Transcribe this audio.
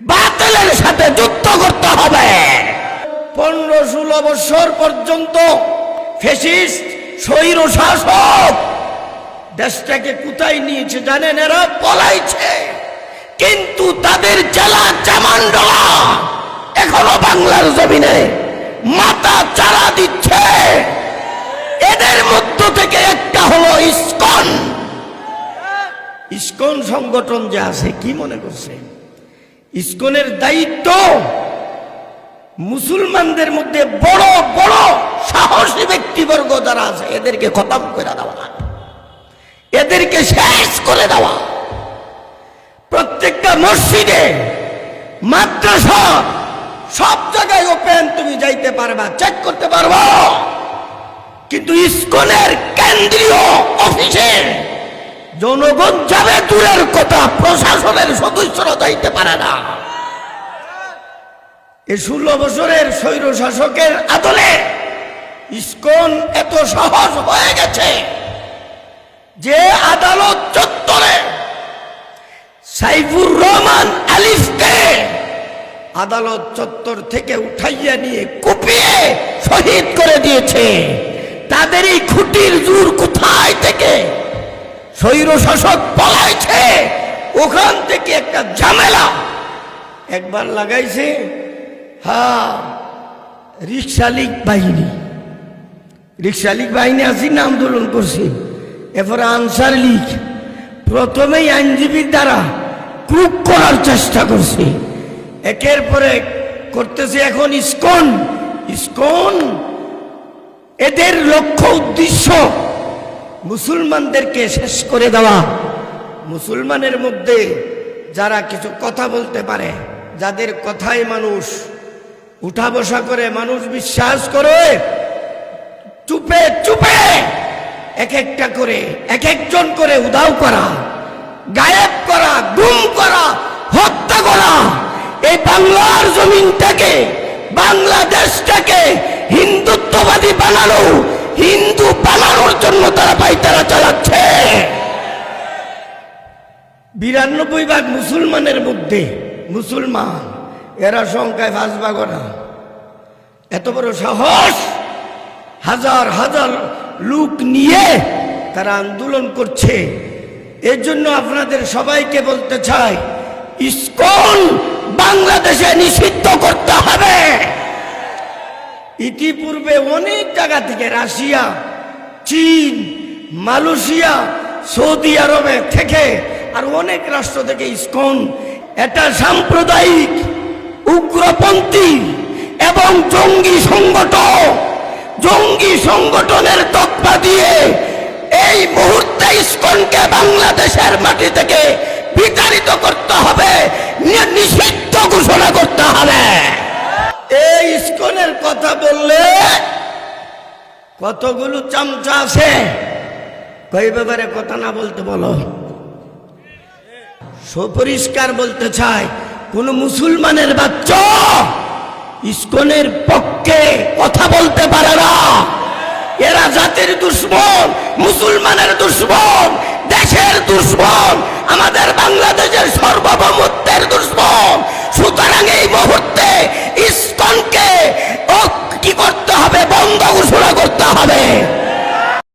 বাতিলের সাথে যুদ্ধ করতে হবে। পনেরো ষোলো বছর পর্যন্ত শাসক দেশটাকে কোথায় নিয়েছে জানেন এরা? পলাইছে। কিন্তু তাদের জেলা চামান্ডলা এখনও বাংলার জমিনে মাথা চারা দিচ্ছে। এদের মধ্য থেকে একটা হলো ইস্কন। ইস্কন সংগঠন যে আছে, কি মনে করছে ইস্কনের দায়িত্ব মুসলমানদের মধ্যে বড় বড় সাহসী ব্যক্তিবর্গ যারা আছে, এদেরকে খতম করে দেওয়া। এদেরকে শেষ করে দেওয়া। প্রত্যেকটা মসজিদে, মাদ্রাসা, সব জায়গায় ওপেন তুমি যাইতে পারবা চেক করতে পারবা। কিন্তু ইস্কনের কেন্দ্রীয় অফিসে জনগণ যাবে, দূরের কথা যাইতে পারে না। ষোলো বছরের স্বৈর শাসকের আদলে ইস্কন এত সহজ হয়ে গেছে যে আদালত চত্বরে সাইফুর রহমান আলিফকে আদালত চত্বর থেকে উঠাইয়া নিয়ে কুপিয়ে শহীদ করে দিয়েছে। তাদের এই খুঁটির জোর কোথায় থেকে? স্বৈর শাসক পলাইছে। ওখান থেকে একটা ঝামেলা। একবার লাগাইছে হ্যাঁ রিক্সালিক বাহিনী। রিক্সালিক বাহিনী আসি না, আন্দোলন করছি। এরপরে আনসার লীগ প্রথমেই আইনজীবীর দ্বারা ক্রুক করার চেষ্টা করছে। একের পরে করতেছে এখন ইস্কন। ইস্কন, এদের লক্ষ্য উদ্দেশ্য মুসলমানদেরকে শেষ করে দেওয়া। মুসলমানের মধ্যে যারা কিছু কথা বলতে পারে, যাদের কথাই মানুষ, উঠা বসা করে মানুষ বিশ্বাস করে, চুপে চুপে, এক একটা করে, এক একজন করে উদাও করা, গায়েব করা, গুম করা, হত্যা করা, এই বাংলার জমিনটাকে, বাংলাদেশটাকে হিন্দুত্ববাদী বানানো, হিন্দু বানানোর জন্য তারা পাইতারা চালাচ্ছে। বিরানব্বই ভাগ মুসলমানের মধ্যে মুসলমান, এরা সংখ্যায় ভাগও না এত বড় সাহস, হাজার হাজার লোক নিয়ে তারা আন্দোলন করছে। এর জন্য আপনাদের সবাইকে বলতে চাই, ইস্কন বাংলাদেশে নিষিদ্ধ করতে হবে। ইতিপূর্বে অনেক জায়গা থেকে রাশিয়া, চীন, মালয়েশিয়া, সৌদি আরবে থেকে আর অনেক রাষ্ট্র থেকে ইস্কন, এটা সাম্প্রদায়িক, উগ্রপন্থী এবং জঙ্গি সংগঠন জঙ্গি সংগঠনের তকমা দিয়ে এই মুহূর্তে ইস্কনকে বাংলাদেশের মাটি থেকে বিতাড়িত করতে হবে নিষিদ্ধ ঘোষণা করতে হবে। এই ইস্কনের কথা বললে কতগুলো চামচা আছে? কই ব্যাপারে কথা না বলতে বলো। সুপরিষ্কার বলতে চাই, কোন মুসলমানের বাচ্চা ইস্কনের পক্ষে কথা বলতে পারে না। এরা জাতির দুশ্মন, মুসলমানের দুশ্মন, দেশের দুশ্মন, আমাদের বাংলাদেশের সার্বভৌমত্বের দুশ্মন। সুতরাং এই মুহূর্তে ইস্কনকে কি করতে হবে? বন্ধ ঘোষণা করতে হবে।